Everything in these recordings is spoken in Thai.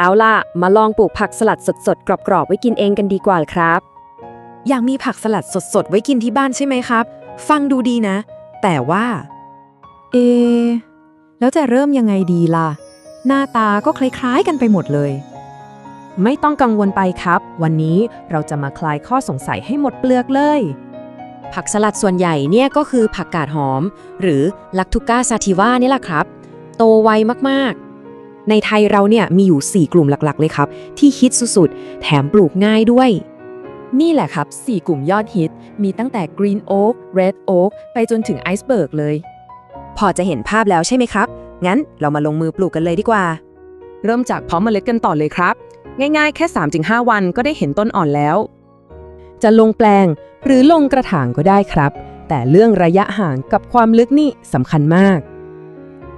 เอาล่ะ มาลองปลูกผักสลัดสดๆ กรอบๆ ไว้กินเองกันดีกว่าครับ อยากมีผักสลัดสดๆ ไว้กินที่บ้านใช่ไหมครับ ฟังดูดีนะ แต่ว่า เอะแล้วจะเริ่มยังไงดีล่ะ หน้าตาก็คล้ายๆ กันไปหมดเลย ไม่ต้องกังวลไปครับ วันนี้เราจะมาคลายข้อสงสัยให้หมดเปลือกเลย ผักสลัดส่วนใหญ่เนี่ยก็คือผักกาดหอม หรือลักทุก้าซาติวานี่แหละครับ โตไวมากๆ ในไทยเราเนี่ยมีอยู่ 4 กลุ่มหลักๆ เลยครับ ที่ฮิตสุดๆ แถมปลูกง่ายด้วย นี่แหละครับ 4 กลุ่มยอดฮิต มีตั้งแต่ Green Oak Red Oak ไปจนถึง Iceberg เลย พอจะเห็นภาพแล้วใช่ไหมครับ งั้นเรามาลงมือปลูกกันเลยดีกว่า เริ่มจากเพาะเมล็ดกันต่อเลยครับ ง่ายๆ แค่ 3-5 วันก็ได้เห็นต้นอ่อนแล้ว จะลงแปลงหรือลงกระถางก็ได้ครับ แต่เรื่องระยะห่างกับความลึกนี่สำคัญมาก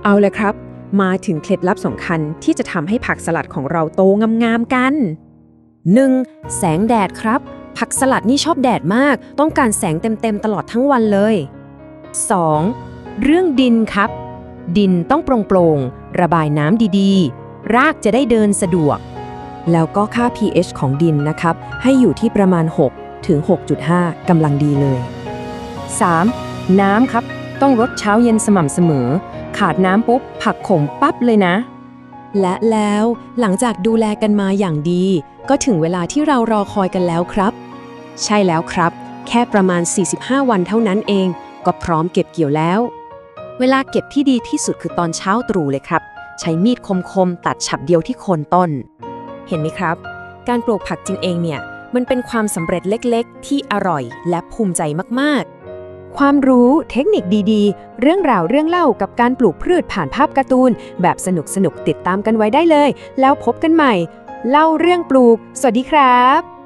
เอาเลยครับ มาถึงเคล็ดลับสำคัญที่จะทำให้ผักสลัดของเราโตงามๆกัน 1. แสงแดดครับ ผักสลัดนี่ชอบแดดมาก ต้องการแสงเต็มๆตลอดทั้งวันเลย 2. เรื่องดินครับ ดินต้องโปร่งๆระบายน้ำดีๆ รากจะได้เดินสะดวก แล้วก็ค่า pH ของดินนะครับ ให้อยู่ที่ประมาณ 6 ถึง 6.5กำลังดีเลย 3. น้ำครับ ต้องรดเช้าเย็นสม่ำเสมอ ขาดน้ำปุ๊บ ผักขมปั๊บเลยนะ และแล้วหลังจากดูแลกันมาอย่างดี ก็ถึงเวลาที่เรารอคอยกันแล้วครับ ใช่แล้วครับ แค่ประมาณ 45 วันเท่านั้นเอง ก็พร้อมเก็บเกี่ยวแล้ว เวลาเก็บที่ดีที่สุดคือตอนเช้าตรู่เลยครับ ใช้มีดคมๆตัดฉับเดียวที่โคนต้น เห็นไหมครับ การปลูกผักจินเองเนี่ยมันเป็นความสำเร็จเล็กๆ ที่อร่อยและภูมิใจมากๆ ความรู้ เทคนิคดีๆ เรื่องราวเรื่องเล่ากับการปลูกพืชผ่านภาพการ์ตูน แบบสนุกสนุกติดตามกันไว้ได้เลย แล้วพบกันใหม่ เล่าเรื่องปลูก สวัสดีครับ